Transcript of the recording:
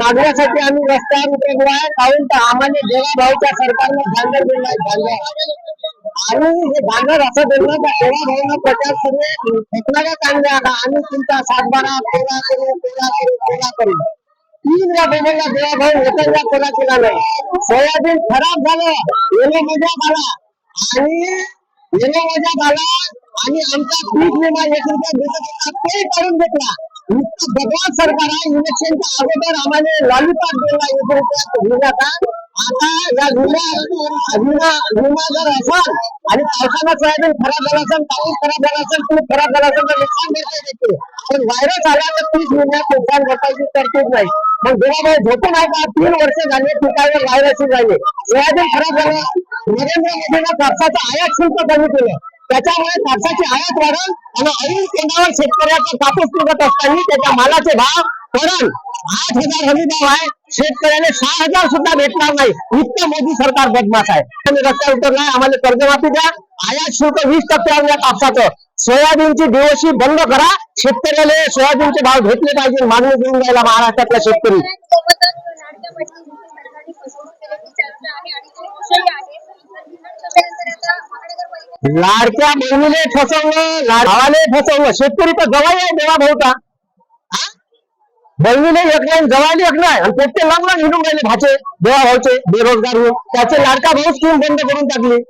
मागण्यासाठी आम्ही रस्त्यावर उतरलो आहे. कारण तर आम्हाला देवा सरकारने भांडण दिलं आहे आणि हे भांडण असं दिलं का देवा भाऊनं प्रचार सुरू फेकणाऱ्या चांगल्या आता आम्ही तुमचा सातबारा कोरा करू कोरा करू कोरा करू. तीन या बोलला देवा भाऊ एकच कोरा केला नाही सोयाबीन खराब झालं येलो मजा झाला. आणि येलो मजा झाला आणि आमचा पीक विमा एक रुपया भेटत होता ते काढून घेतला. भगवान सरकार आहे इलेक्शनच्या अगोदर आम्हाला लॉलीपॉप दिला एक रुपया विम्याचा आता या विमा विमा विमा जर असाल आणि पावसानं सोयाबीन खराब झाला असेल पाऊस खराब झाला असेल खराब झाला असेल तर नुकसान भरपाई देते पण व्हायरस आला तर पीक विम्यात नुकसान भरपाईची तरतूद नाही. मग जेव्हा झोपून आहे का? तीन वर्ष झाले पिकावर व्हायरस झाले. सोयाबीन खराब झालं. नरेंद्र मोदीनं कापसाचं आयात शुल्क कमी केलं. त्याच्यामुळे कापसाची आयात वाढल आणि ऐन केंद्रावर शेतकऱ्याचा कापूस निघत असताना त्याच्या मालाचे भाव वाढल. आठ हजार हमी भाव आहे. शेतकऱ्याने सहा हजार सुद्धा भेटणार नाही. इतकं मोदी सरकार बदमाश आहे. तुम्ही रस्त्यावर उतरलाय आम्हाला कर्जमाफी द्या. आयात शुल्क वीस टक्क्यावर द्या कापसाचं. सोयाबीनची दिवशी बंद करा. शेतकऱ्याला सोयाबीनचे भाव घेतले पाहिजे मागणी देऊन द्यायला महाराष्ट्रातल्या शेतकरी सोबतच लाडक्या बहिणी सरकारने फसवणूक केल्याची चर्चा आहे आणि तो विषय आहे तर विधानसभेनंतर आता महानगरपालिका लाडक्या मुलीने फसवलं लाभाने फसवलं. शेतकरी तर गवाई आहे देवा भाऊचा. बहिणीने एक नाही जवायला एक नाही आणि प्रत्येक लांब लांब हिंडून राहिले भाचे देवा भाऊचे बेरोजगार होऊन. त्याचे लाडका भाऊ स्कीम बंद करून टाकली.